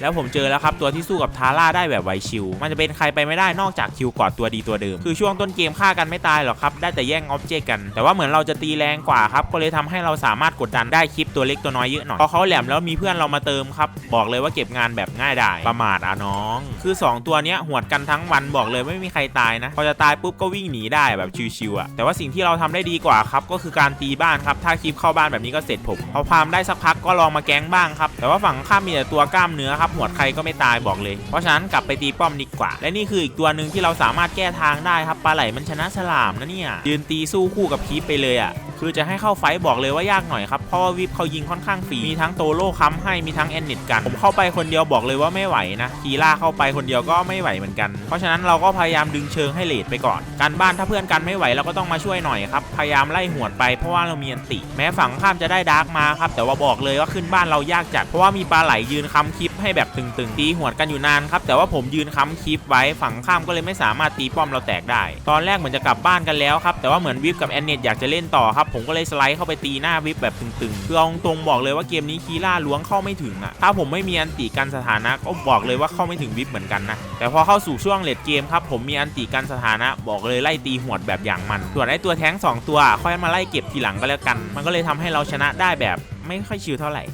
แล้วผมเจอแล้วครับตัวที่สู้กับทาร่าได้แบบไวชิว มันจะเป็นใครไปไม่ได้นอกจากคิวกอดตัวดีตัวเดิม คือช่วงต้นเกมฆ่ากันไม่ตายหรอกครับ ได้แต่แย่งออบเจกต์กัน แต่ว่าเหมือนเราจะตีแรงกว่าครับก็เลยทำให้เราสามารถกดดันได้คลิปตัวเล็กตัวน้อยเยอะหน่อยพอเขาแหลมแล้วมีเพื่อนเรามาเติมครับบอกเลยว่าเก็บงานแบบง่ายได้ประมาทอะน้อง คือ 2 ตัวเนี้ยหวดกันทั้งวันบอกเลยไม่มีใครตายนะพอจะตายปุ๊บก็วิ่งหนีได้แบบชิวๆอะแต่ว่าสิ่งที่เราทำได้ดีกว่าครับก็คือการตีบ้านครับถ้าคลิปเข้าบ้านแบบนี้ก็เสร็จผมพอพามได้สักพักก็ลองมาแก๊งบ้างครับแต่ว่าฝั่งข้ามมีแต่ตัวกล้ามเนื้อครับหวดใครก็ไม่ตายบอกเลย เพราะฉะนั้นกลับไปตีป้อมดีกว่า และนี่คืออีกตัวหนึ่งที่เราสามารถแก้ทางได้ครับปลาไหลมันชนะฉลามนะเนี่ยยืนตีสู้คู่กับคีปไปเลยอะคือจะให้เข้าไฟบอกเลยว่ายากหน่อยครับเพราะว่าวิปเขายิงค่อนข้างฟรีมีทั้งโตโล่ค้ำให้มีทั้งแอนนิตกัน ผมเข้าไปคนเดียวบอกเลยว่าไม่ไหวนะคีล่าเข้าไปคนเดียวก็ไม่ไหวเหมือนกัน เพราะฉะนั้นเราก็พยายามดึงเชิงให้เลดไปก่อน การบ้านถ้าเพื่อนกันไม่ไหวเราก็ต้องมาช่วยหน่อยครับพยายามไล่หวดไปเพราะว่าเรามีอันติ แม้ฝั่งข้ามจะได้ดาร์กมาครับแต่ว่าบอกเลยว่าขึ้นบ้านเรายากจัดเพราะว่ามีปลาไหลยืนค้ำคลิป ให้แบบตึงๆตีหวดกันอยู่นานครับแต่ว่าผมยืนค้ำคลิปไว้ฝั่งข้ามก็เลยไม่สามารถตีป้อมเราแตกได้ ตอนแรกเหมือนจะกลับบ้านกันแล้วครับแต่ว่าเหมือนวิปกับแอนเนตอยากจะเล่นต่อครับผมก็เลยสไลด์เข้าไปตีหน้าวิปแบบตึงๆคือเอาตรงๆบอกเลยว่าเกมนี้คีล่าล้วงเข้าไม่ถึงอะถ้าผมไม่มีอันติกันสถานะก็บอกเลยว่าเข้าไม่ถึงวิปเหมือนกันนะแต่พอเข้าสู่ช่วงเลดเกมครับผมมีอันติกันสถานะบอกเลยไล่ตีหวดแบบอย่างมัน ส่วนไอ้ตัวแท้งสองตัวค่อยมาไล่เก็บทีหลังก็แล้วกัน มันก็เลยทำให้เราชนะได้แบบไม่ค่อยชิวเท่าไหร่